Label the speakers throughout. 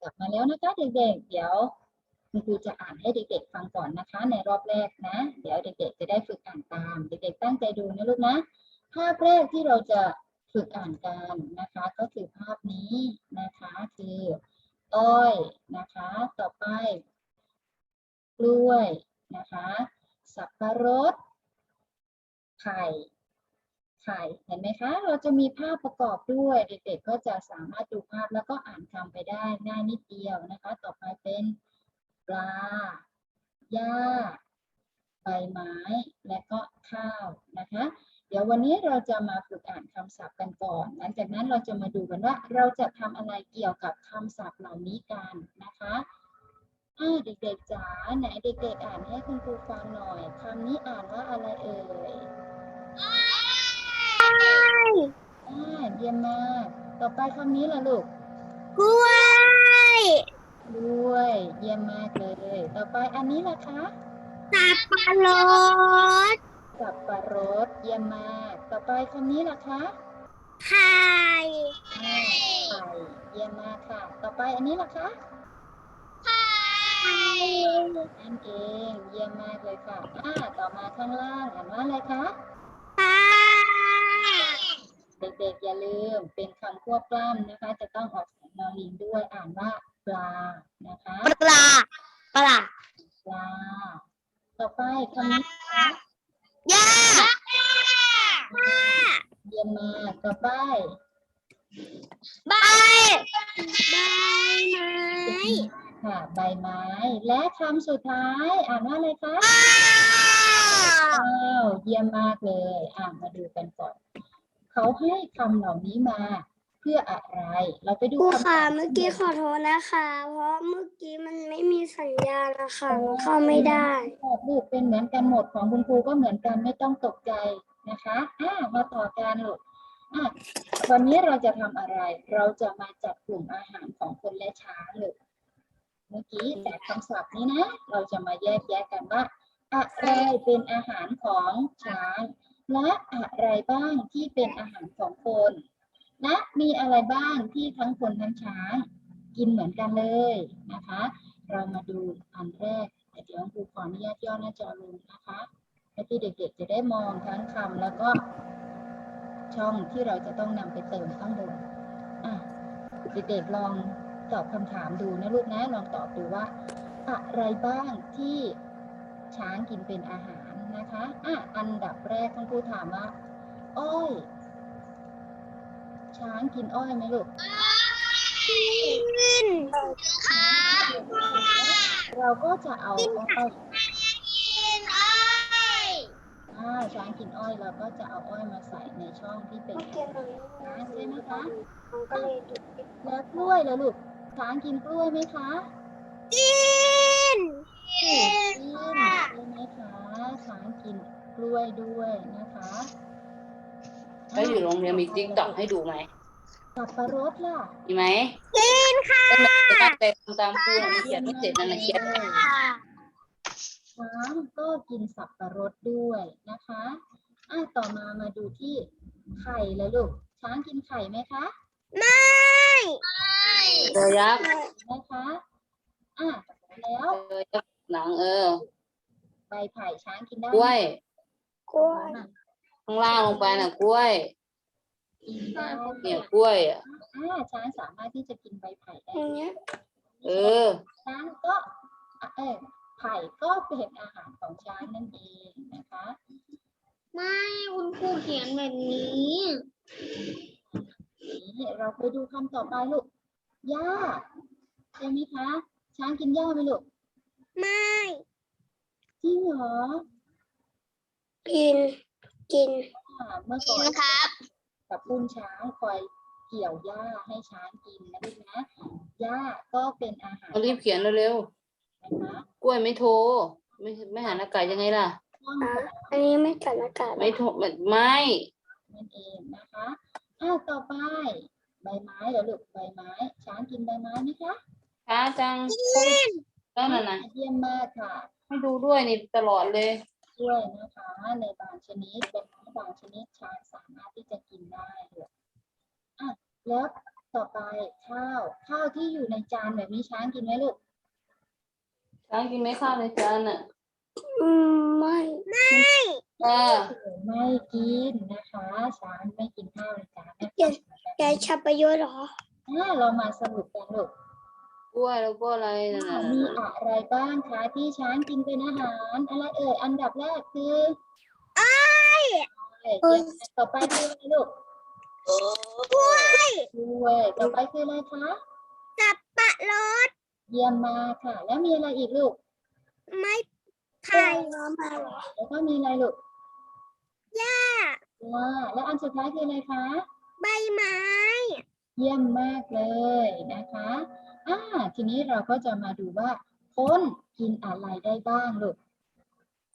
Speaker 1: กลับมาแล้วนะคะเด็กๆ เดี๋ยวคุณครูจะอ่านให้เด็กๆฟังก่อนนะคะ ในรอบแรกนะ เดี๋ยวเด็กๆ จะได้ฝึกอ่านตาม เด็กๆ ตั้งใจดูนะลูกนะ ภาพแรกที่เราจะฝึกอ่านกันนะคะ ก็คือภาพนี้นะคะคืออ้อยนะคะ ต่อไป กล้วยนะคะ สับปะรด ไข่ ไข่เห็นไหมคะ เราจะมีภาพประกอบด้วย เด็กๆก็จะสามารถดูภาพแล้วก็อ่านคำไปได้ง่ายนิดเดียวนะคะ ต่อไปเป็นปลาหญ้า ใบไม้ และก็ข้าวนะคะ เดี๋ยววันนี้เราจะมาฝึกอ่านคำศัพท์กันก่อน หลังจากนั้นเราจะมาดูกันว่าเราจะทำอะไรเกี่ยวกับคำศัพท์เหล่านี้กันนะคะอ่าเด็กๆจ๋าไหนเด็กๆอ่านให้คุณครูฟังหน่อยคำนี้อ่านว่าอะไรเอ่ย อ่าเยี่ยมมาก ต่อไปคำนี้ล่ะลูก
Speaker 2: กล้วย
Speaker 1: ด้วย เยี่ยมมากเลย ต่อไปอันนี้ล่ะคะ
Speaker 2: สับปะรด
Speaker 1: สับปะรด เยี่ยมมาก ต่อไปคำนี้ล่ะคะ
Speaker 2: ไข่
Speaker 1: อ่าไข่เยี่ยมมากค่ะ ต่อไปอันนี้ล่ะคะ
Speaker 2: ไข่
Speaker 1: นั่นเอง เยี่ยมมากเลยค่ะ อ่า ต่อมาข้างล่างอ่านว่าอะไรคะ
Speaker 2: ปลา
Speaker 1: เด็กๆอย่าลืมเป็นคำควบกล้ำนะคะ จะต้องออกเสียงนอลิงด้วยอ่านว่าปลานะคะ
Speaker 2: ปลา ปลา
Speaker 1: ปลา ต่อไปคำนี้นะคะ
Speaker 2: ย่า
Speaker 1: เยี่ยมมากต่อไป
Speaker 2: ใบใบไม้
Speaker 1: ค่ะใบไม้ และคำสุดท้าย อ่านว่าอะไรคะอ้าวเยี่ยมมากเลย อ่านมาดูกันก่อน เขาให้คำเหล่านี้มาเพื่ออะไร เราไปดู
Speaker 2: ครู
Speaker 1: คำ
Speaker 2: ค่ะ
Speaker 1: ตอบ
Speaker 2: เมื่อกี้ขอโทษนะคะ เพราะเมื่อกี้มันไม่มีสัญญาณนะคะมันเข้าไม่ได้
Speaker 1: ลูกเป็นเหมือนกันหมดของคุณครูก็เหมือนกันไม่ต้องตกใจนะคะอ่ามาต่อกันลูกอะวันนี้เราจะทำอะไร เราจะมาจัดกลุ่มอาหารของคนและช้างลูกเมื่อกี้จากคำศัพท์นี้นะ เราจะมาแยกแยะกันว่าอะไรเป็นอาหารของช้าง และอะไรบ้างที่เป็นอาหารของคน และมีอะไรบ้างที่ทั้งคนทั้งช้าง กินเหมือนกันเลยนะคะ เรามาดูอันแรกเดี๋ยวครูขออนุญาตย่อหน้าจอลงนะคะเพื่อที่เด็กๆจะได้มองทั้งคำแล้วก็ช่องที่เราจะต้องนำไปเติมข้างบนอะเด็กๆลองตอบคำถามดูนะลูกนะลองตอบดูว่า อะไรบ้างที่ช้างกินเป็นอาหาร นะคะอะอันดับแรกคุณครูถามว่า อ้อย ช้างกินอ้อยไหมลูก
Speaker 2: กินค่ะ
Speaker 1: เราก็จะเอาอ้อย
Speaker 2: กินอ้อย
Speaker 1: อ่าช้างกินอ้อยเราก็จะเอาอ้อยมาใส่ในช่องที่เป็นอาหารนะใช่ไหมคะ
Speaker 2: ก็เลยดู
Speaker 1: แล้วกล้วยแล้วลูก ช้างกินกล้วยไหมคะ
Speaker 2: กินกิน
Speaker 1: กิน
Speaker 2: ค่ะ
Speaker 1: ใช่ไหมคะ ช้างกินกล้วยด้วยนะคะ
Speaker 3: แล้วอยู่โรงเรียนมีติ๊กต็อกให้ดูไหม
Speaker 1: สับปะรดล่ะ
Speaker 3: มีไหม
Speaker 2: กินค่ะ
Speaker 3: ก็ไม่ได้ตั้งใจทำตามครูนะมันเขียนไม่เสร็จนั่นนะเขียน
Speaker 1: ช้างก็กินสับปะรดด้วยนะคะอะต่อมามาดูที่ไข่แล้วลูก ช้างกินไข่ไหมคะ
Speaker 2: ไม่
Speaker 3: ตัวยักษ์
Speaker 1: นะคะอะแล้ว
Speaker 3: ตัวยักษ์หนังเออ
Speaker 1: ใบไผ่ช้างกินได้
Speaker 3: ก
Speaker 1: ไหม
Speaker 3: ล้วย
Speaker 2: กล้วย
Speaker 3: ข้างล่างลงไปน่ะกล้วย
Speaker 1: กินได้
Speaker 3: เนี่ยกล้วยอะ
Speaker 1: อ่าช้างสามารถที่จะกินใบไผ่ได้
Speaker 2: อย่างเงี้ย
Speaker 3: เออ
Speaker 1: ช้างก็อะเออไผ่ก็เป็นอาหารของช้างนั่นเองนะคะ
Speaker 2: ไม่คุณครูเขียนแบบนี้
Speaker 1: นี่เราไปดูคำต่อไปลูกหญ้าใช่ไหมคะ ช้างกินหญ้าไหมลูก
Speaker 2: ไม่
Speaker 1: จริงเหรอ
Speaker 2: กิน กิน
Speaker 1: อ่าเมื่อก่อน
Speaker 2: ครับ
Speaker 1: กับปุ้นช้างคอยเกี่ยวหญ้าให้ช้างกินนะลูกนะหญ้าก็เป็นอาหาร
Speaker 3: มารีบเขียนเร็ว
Speaker 1: นะคะ
Speaker 3: ๆ กล้วยไม่โทร ไม่ไม่หาอากาศยังไงล่ะ
Speaker 1: ช่อง
Speaker 2: อะ
Speaker 1: ของ
Speaker 2: อันนี้ไม่กัดอากาศ
Speaker 3: ไม่โทรไม่ไม่
Speaker 1: นั่นเองนะคะอ่าต่อไป ใบไม้เหรอลูกใบไม้ ช้างกินใบไม้ไหมคะ
Speaker 3: ช้าจังก็นั่นน่ะ
Speaker 1: เยี่ยมมากค่ะ
Speaker 3: ให้ดูด้วยนี่ตลอดเลย
Speaker 1: ด้วยนะคะในบางชนิดเป็นไม้บางชนิดช้างสามารถที่จะกินได้เลยอะแล้วต่อไปข้าวข้าวที่อยู่ในจานแบบนี้ช้างกินไหมลูก
Speaker 3: ช้างกินไหมข้าวในจานอะ
Speaker 2: อืมไม่
Speaker 3: เออ
Speaker 1: ไม่กินนะคะช้างไม่กินข้าวในจานนะ
Speaker 2: แกแกชับประโยชน์เหรอ
Speaker 1: อ่าเรามาสรุปกันลูก
Speaker 3: กล้วยแล้วก็อะไรนั่นน่ะ
Speaker 1: มีอะไรบ้างคะที่ช้างกินเป็นอาหารอะไรเอ่ยอันดับแรกคืออ้อยต่อไปคืออะไรลูกกล้วยต่อไปคืออะไรคะ
Speaker 2: สับปะรด
Speaker 1: เยี่ยมมากค่ะ แล้วมีอะไรอีกลูก
Speaker 2: ไม้ไผ่มาเหรอ
Speaker 1: แล้วก็มีอะไรลูก
Speaker 2: ย่า
Speaker 1: ว้าแล้วอันสุดท้ายคืออะไรคะ
Speaker 2: ใบไม้
Speaker 1: เยี่ยมมากเลยนะคะ อ่าทีนี้เราก็จะมาดูว่าคนกินอะไรได้บ้างลูก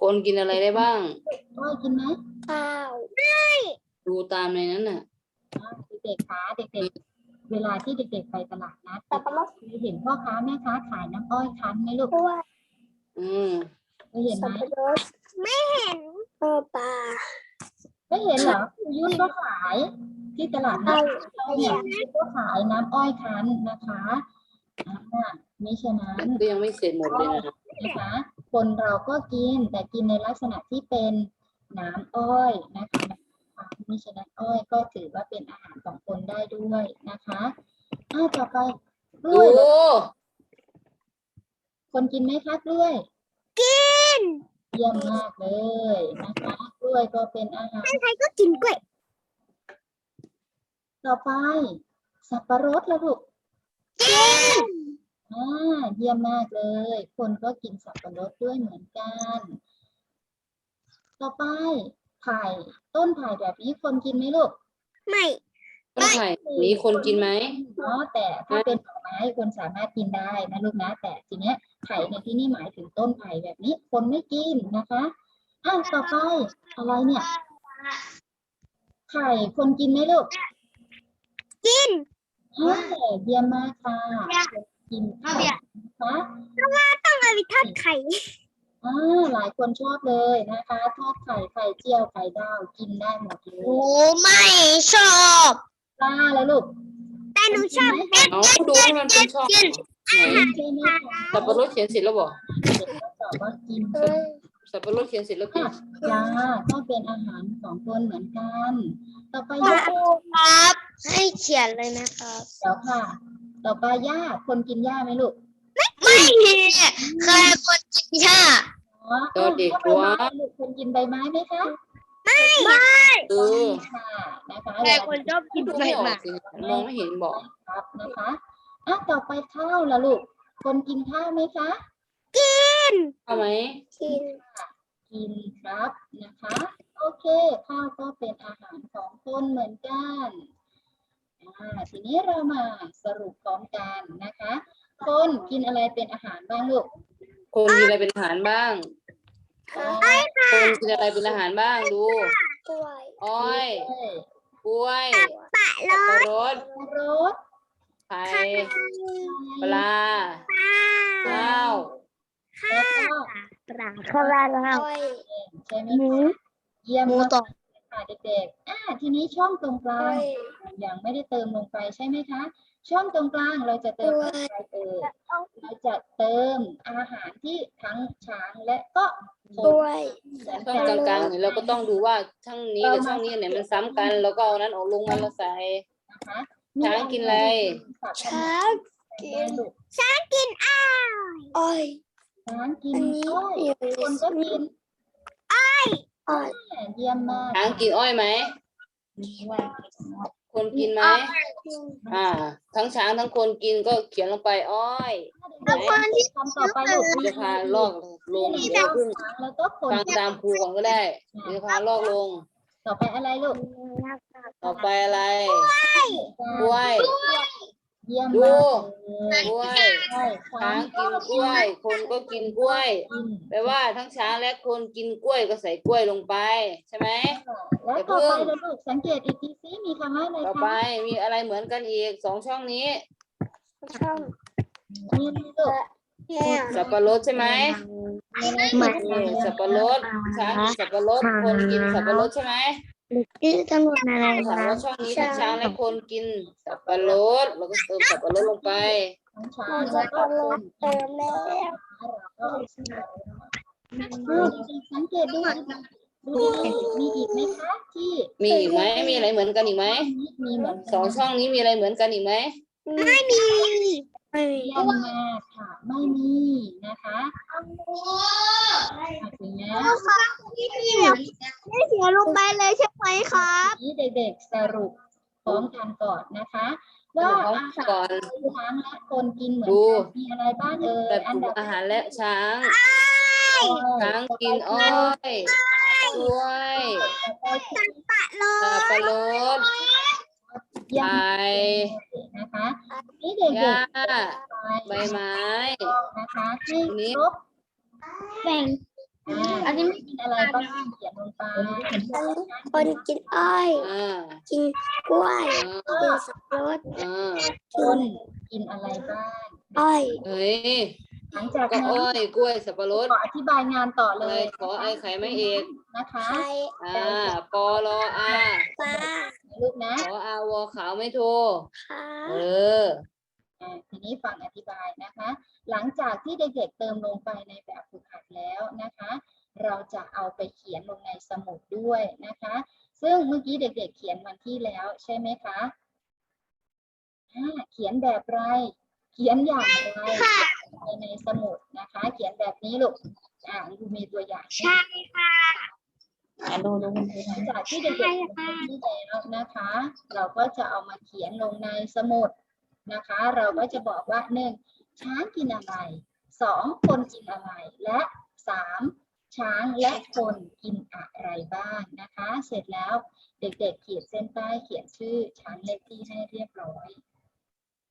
Speaker 3: คนกินอะไรได้บ้าง
Speaker 1: อ้อยกินไหม
Speaker 2: ข้าว
Speaker 3: ดูตามในนั้นน่ะ
Speaker 1: อ่าเด็กๆคะเด็กๆ เวลาที่เด็กๆไปตลาดนัด
Speaker 2: สับปะรด
Speaker 1: เคยเห็นพ่อค้าแม่ค้าขายน้ำอ้อยคั้นไหมลูก
Speaker 2: กล้วย
Speaker 3: อืม
Speaker 1: เคยเห็นไหม
Speaker 2: สับปะรดไม่เห็นเออปลา
Speaker 1: ไม่เห็นเหรอครูยุ่นก็ขายที่ตลาดนัดเนี่ยก็ขายน้ำอ้อยคั้นนะคะ อ่ามิฉะนั้น
Speaker 3: ก็ยังไม่เสร็จหมดเลยนะ
Speaker 1: นะคะคนเราก็กินแต่กินในลักษณะที่เป็นน้ำอ้อยนะคะมิฉะนั้นอ้อยก็ถือว่าเป็นอาหารของคนได้ด้วยนะคะอ่าต่อไปกล้
Speaker 3: ดู
Speaker 1: วยคนกินไหมคะกล้วย
Speaker 2: กิน
Speaker 1: เยี่ยมมากเลยนะคะกล้วยก็เป็นอาหาร
Speaker 2: ใครก็กินกล้วย
Speaker 1: ต่อไป สับปะรดละลูก
Speaker 2: กิน
Speaker 1: อ่าเยี่ยมมากเลย คนก็กินสับปะรดด้วยเหมือนกัน ต่อไปไผ่ต้นไผ่แบบนี้คนกินไหมลูก
Speaker 2: ไม่
Speaker 3: ต้นไผ่มีคนกินไหม
Speaker 1: เนาะแต่ถ้าเป็นดอกไม้คนสามารถกินได้นะลูกนะแต่ทีเนี้ยไผ่ในที่นี่หมายถึงต้นไผ่แบบนี้ คนไม่กินนะคะอะต่อไปอะไรเนี่ยไข่คนกินไหมลูก
Speaker 2: กิน
Speaker 1: เฮ้ยเยี่ยมมากค่ะ กินข้าวนะคะ
Speaker 2: ต้องเอาไปทอดไข่
Speaker 1: อ่าหลายคนชอบเลยนะคะ ทอดไข่ไข่เจียวไข่ดาวกินได้หมดเลย
Speaker 2: ไม่ชอบ
Speaker 1: ปลาแล้วลูก
Speaker 2: แต่หนูชอบ
Speaker 3: เอาดูให้มันเป็นช่องไหน
Speaker 1: ใช่ไหมคะ
Speaker 3: สับปะรดเขียนเสร็จแล้วบอก
Speaker 1: เด็กก็ตอบว่ากิน
Speaker 3: สับปะรดเขียนเสร็จแล้วกิน
Speaker 1: ปลาก็เป็นอาหารของคนเหมือนกัน ต่อไป
Speaker 2: ค
Speaker 1: ย่า
Speaker 2: รับ ให้เขียนเลยนะครับ
Speaker 1: เดี๋ยวค่ะ ต่อไปย่าคนกินย่าไหมลูก
Speaker 2: ไม่เคยคนกินชา
Speaker 1: อ๋อ
Speaker 3: ตัวเด็ก
Speaker 1: ใบ
Speaker 3: ตัว
Speaker 1: ไม้ลูกคนกินใบไม้ไหมคะ
Speaker 3: เออ
Speaker 1: ค่ะนะคะ
Speaker 2: แต่คนชอบกิน
Speaker 3: ดู
Speaker 2: ใบ
Speaker 3: ไม่ออ
Speaker 2: ไม้
Speaker 3: กสิมองไม่เห็นบอก
Speaker 1: ครับนะคะอะต่อไปข้าวละลูก คนกินข้าวไหมคะ
Speaker 3: เอาไหม
Speaker 2: กิน
Speaker 1: กินครับนะคะ โอเค ข้าวก็เป็นอาหารของคนเหมือนกันอ่า ทีนี้เรามาสรุปพร้อมกันนะคะ คนกินอะไรเป็นอาหารบ้างลูก
Speaker 3: คนกินอะไรเป็นอาหารบ้าง
Speaker 1: อ้อ
Speaker 3: คนกินอะไรเป็นอาหารบ้างดู
Speaker 2: กล้วย
Speaker 3: อ้อย
Speaker 1: ย
Speaker 3: กล้วย
Speaker 2: ปะ
Speaker 3: สับ
Speaker 2: ร
Speaker 3: ปะ
Speaker 2: ด
Speaker 3: รด
Speaker 1: รส
Speaker 3: ไข่ปลาข้าว
Speaker 1: แล้วก็
Speaker 2: ปลาข้าวราด
Speaker 1: ใช่ไหม
Speaker 2: หมู
Speaker 1: คะเยี่ยม
Speaker 2: หมู
Speaker 1: มาก
Speaker 2: ต่อ
Speaker 1: ค่ะเด็กๆอ่าทีนี้ช่องตรงกลาง ยังไม่ได้เติมลงไปใช่ไหมคะ ช่องตรงกลางเราจะเติมอะไรเอ่ยเราจะเติมอาหารที่ทั้งช้างและก็ค
Speaker 2: กล้วย
Speaker 1: น
Speaker 3: ช่องกลางๆเนี่ยเราก็ต้องดูว่าช่องนี้กับช่องนี้เนี่ยมันซ้ำกัน แล้วก็เอานั้นออกลงมาแล้วใส่
Speaker 1: นะคะ
Speaker 3: ช้างกินอะไร
Speaker 2: ช้าง
Speaker 1: กิน
Speaker 2: ช้างกินอ้อยอ้อย
Speaker 1: ช้างกิน
Speaker 2: อันนี้
Speaker 1: อ้อย
Speaker 2: อยู่
Speaker 1: คนก็กิน
Speaker 2: อ้อย
Speaker 1: เยี่ยมมาก
Speaker 3: ช้างกินอ้อยไหม คนกินไหมอ่า ทั้งช้างทั้งคนกินก็เขียนลงไปอ้อย
Speaker 1: แล้วคนที่ทำต่อไปลูก
Speaker 3: จะพาลอกลง
Speaker 1: มี
Speaker 3: เดี๋ยว
Speaker 1: ช้าง
Speaker 3: ขึ้น
Speaker 1: แล้วก็คน
Speaker 3: ฟังตามครูก่อนก็ได้เดี๋ยวจะพาลอกลง
Speaker 1: ต่อไปอะไรลูก
Speaker 3: ต่อไปอะไรกล้วย
Speaker 1: เยี่ยม
Speaker 3: ดู
Speaker 1: มากเลย
Speaker 3: กล้วย
Speaker 1: ใช่ช้า
Speaker 3: ช้างงกินกล้วย คนก็กินกล้วย
Speaker 1: กิน
Speaker 3: แปลว่าทั้งช้างและคนกินกล้วยก็ใส่กล้วยลงไป ใช่ไหม
Speaker 1: แล้วต่อไปแล้วลูกสังเกตอีกทีซิมี คำว่าอะไร
Speaker 3: ต่อ
Speaker 1: คะ
Speaker 3: ไปมีอะไรเหมือนกันอีกสองช่องนี้
Speaker 2: ช่อง
Speaker 1: มีไหมลูก
Speaker 2: เนี่ย
Speaker 3: สับปะรดใช่ไหม
Speaker 1: มีไหม
Speaker 2: ไม่
Speaker 3: นี่สับปะรดช้างกินสับปะรดคนกินสับปะรดใช่ไหม
Speaker 2: ชื่อตำรวจอะไร
Speaker 3: ถาม
Speaker 2: คะ
Speaker 3: ว่าช่องนี้ถ้าช้างและคนกินสับปะรดเราก็เติมสับปะรดลงไป
Speaker 1: ทั้งช้า
Speaker 2: เรา
Speaker 1: ง
Speaker 2: จะ
Speaker 1: แล้วก็
Speaker 2: ต้อง
Speaker 1: คน
Speaker 2: เติมแล้ว
Speaker 1: เราก็เอาชื่อเราสังเกตดู ดูดีๆมีอีกไหมคะที่
Speaker 3: มีอีกไหมมีอะไรเหมือนกันอีกไหม
Speaker 1: มีเหมือน
Speaker 3: สองช่องนี้มีอะไรเหมือนกันอีกไหม
Speaker 2: ไม่มีไม่มี
Speaker 1: เยี่ยมมากค่ะ ไม่มีนะคะถึงแม้
Speaker 2: ไม่เสียลงไปเลยใช่ไหมครับ
Speaker 1: นี้เด็กๆสรุปพร้อมกันก่อนนะคะว่า
Speaker 3: พร้อม
Speaker 1: อาหาร
Speaker 3: ก่อน
Speaker 1: ที่ช้างและคนกินเหมือน
Speaker 3: ดู
Speaker 1: กันมีอะไรบ้างเอ่ย
Speaker 3: แบบ
Speaker 1: อันดับ
Speaker 3: อาหารและช้าง
Speaker 1: แร
Speaker 3: ช้างกินอ้อย กล้วย
Speaker 2: ปะโล
Speaker 3: สับปะรด
Speaker 1: เยี่ย
Speaker 3: ไข่
Speaker 1: มนะคะนี่เด็ก
Speaker 3: หญ้าใบไม้
Speaker 1: นะคะให้
Speaker 3: นี้
Speaker 1: ครบ
Speaker 2: แบ่ง
Speaker 1: อ่าอันนี้กินอะไรบ้างเขียนลงไป
Speaker 2: คนกินอ้อย
Speaker 3: อ่า
Speaker 2: กินกล้วย
Speaker 3: อ่า
Speaker 2: กินสับปะรด
Speaker 3: อ่า
Speaker 1: คนกินอะไรบ้าง
Speaker 2: อ้อย
Speaker 3: เฮ้ย
Speaker 1: หลังจาก
Speaker 3: ก็
Speaker 1: นั้น
Speaker 3: อ้อยกล้วยสับปะรด
Speaker 1: ขออธิบายงานต่อ
Speaker 3: อะ
Speaker 1: เล
Speaker 3: ไร
Speaker 1: ย
Speaker 3: ขอไอไข่ไม่เอก
Speaker 1: นะคะ
Speaker 2: ไข่
Speaker 3: อ่าปอรออา
Speaker 2: ปลา
Speaker 1: ลูกนะ
Speaker 3: ขออาวอขาวไม่โท
Speaker 2: ค่ะ
Speaker 3: เออ
Speaker 1: อ่าทีนี้ฟังอธิบายนะคะ หลังจากที่เด็กๆเติมลงไปในแบบฝึกหัดแล้วนะคะ เราจะเอาไปเขียนลงในสมุดด้วยนะคะ ซึ่งเมื่อกี้เด็กๆเขียนวันที่แล้วใช่ไหมคะอ่าเขียนแบบไร เขียนอย่างไรไปในสมุดนะคะ เขียนแบบนี้ลูกอ่าดูมีตัวอย่าง
Speaker 2: ใช่ค่ะ
Speaker 1: อ่าดูดูหลังจากที่เด็กๆเขียนวันที่แล้วนะคะ เราก็จะเอามาเขียนลงในสมุดนะคะ เราก็จะบอกว่าหนึ่งช้างกินอะไรสองคนกินอะไรและสามช้างและคนกินอะไรบ้างนะคะ เสร็จแล้วเด็กๆเขียนเส้นใต้เขียนชื่อช้างเลขที่ให้เรียบร้อย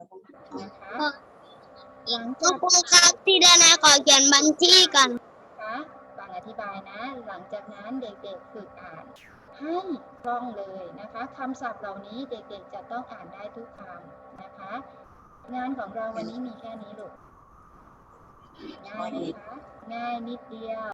Speaker 1: นะคะหลังจาก
Speaker 2: ครับที่เดนาขอเขียนบัญชีก่อน
Speaker 1: นะคะฟังอธิบายนะ หลังจากนั้นเด็กๆฝึกอ่านให้คล่องเลยนะคะคำศัพท์เหล่านี้เด็กๆจะต้องอ่านได้ทุกคำนะคะ งานของเราวันนี้มีแค่นี้ลูกง่ายไหมคะง่ายนิดเดียว